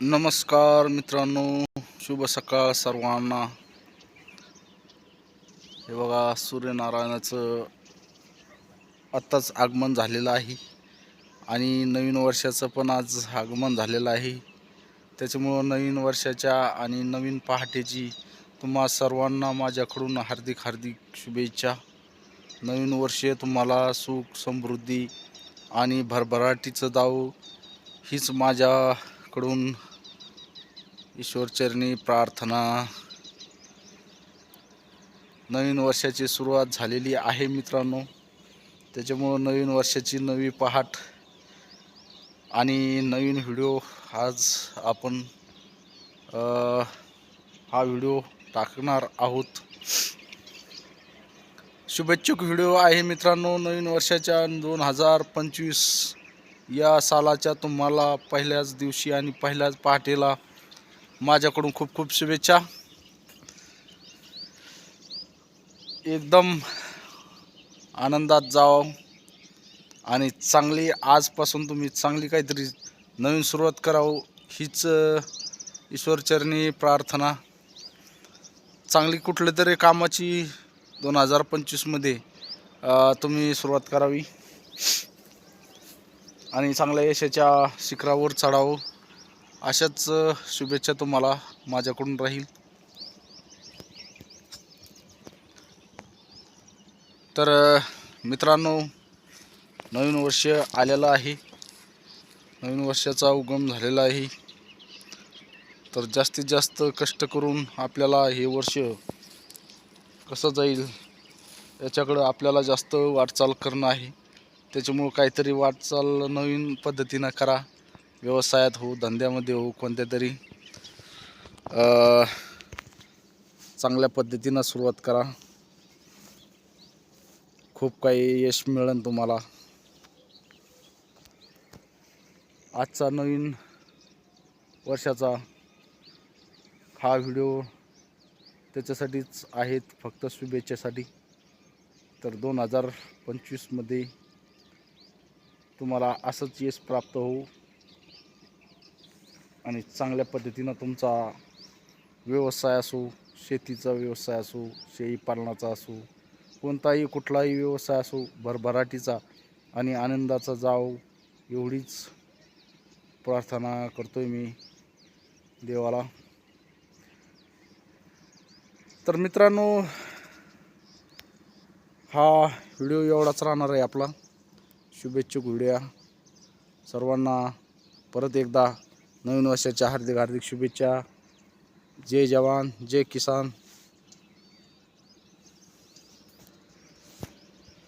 नमस्कार मित्रांनो शुभ सकाळ सर्वांना. हे बघा सूर्यनारायणाचं आत्ताच आगमन झालेलं आहे आणि नवीन वर्षाचं पण आज आगमन झालेलं आहे. त्याच्यामुळं नवीन वर्षाच्या आणि नवीन पहाटेची तुम्हा सर्वांना माझ्याकडून हार्दिक हार्दिक शुभेच्छा. नवीन वर्ष तुम्हाला सुख समृद्धी आणि भरभराटीचं दाव हीच माझ्या कडून ईश्वरचरणी प्रार्थना. नवीन वर्षाची सुरुवात झालेली आहे मित्रांनो. त्याच्यामुळं नवीन वर्षाची नवी पहाट आणि नवीन व्हिडिओ आज आपण हा व्हिडिओ टाकणार आहोत. शुभेच्छुक व्हिडिओ आहे मित्रांनो नवीन वर्षाच्या दोन हजार पंचवीस या सालाच्या तुम्हाला पहिल्याच दिवशी आणि पहिल्याच पहाटेला माझ्याकडून खूप खूप शुभेच्छा. एकदम आनंदात जावं आणि चांगली आजपासून तुम्ही चांगली काहीतरी नवीन सुरुवात करावं हीच ईश्वरचरणी प्रार्थना. चांगली कुठल्या तरी कामाची दोन हजार पंचवीसमध्ये तुम्ही सुरुवात करावी. आणि चांगल्या यशाच्या शिखरावर चढावं. अशाच शुभेच्छा तुम्हाला माझ्याकडून राहील. तर मित्रांनो नवीन वर्ष आलेलं आहे. नवीन वर्षाचा उगम झालेला आहे. तर जास्तीत जास्त कष्ट करून आपल्याला हे वर्ष कसं जाईल याच्याकडं आपल्याला जास्त वाटचाल करणं आहे. त्याच्यामुळं काहीतरी वाटचाल नवीन पद्धतीनं करा. व्यवसायात हो धंद्यामध्ये हो कोणत्या तरी चांगल्या पद्धतीनं सुरुवात करा. खूप काही यश मिळेल तुम्हाला. आजचा नवीन वर्षाचा हा व्हिडिओ त्याच्यासाठीच आहेत फक्त शुभेच्छेसाठी. तर दोन हजार पंचवीसमध्ये तुम्हाला असंच यश प्राप्त होऊ. आणि चांगल्या पद्धतीनं तुमचा व्यवसाय असो शेतीचा व्यवसाय असो शेळीपालनाचा असो कोणताही कुठलाही व्यवसाय असो भरभराटीचा आणि आनंदाचा जाव एवढीच प्रार्थना करतोय मी देवाला. तर मित्रांनो हा व्हिडिओ एवढाच राहणार आहे आपला. शुभेच्छुक व्हिडिओ. सर्वांना परत एकदा नवीन वर्षाच्या हार्दिक हार्दिक शुभेच्छा. जय जवान जय किसान.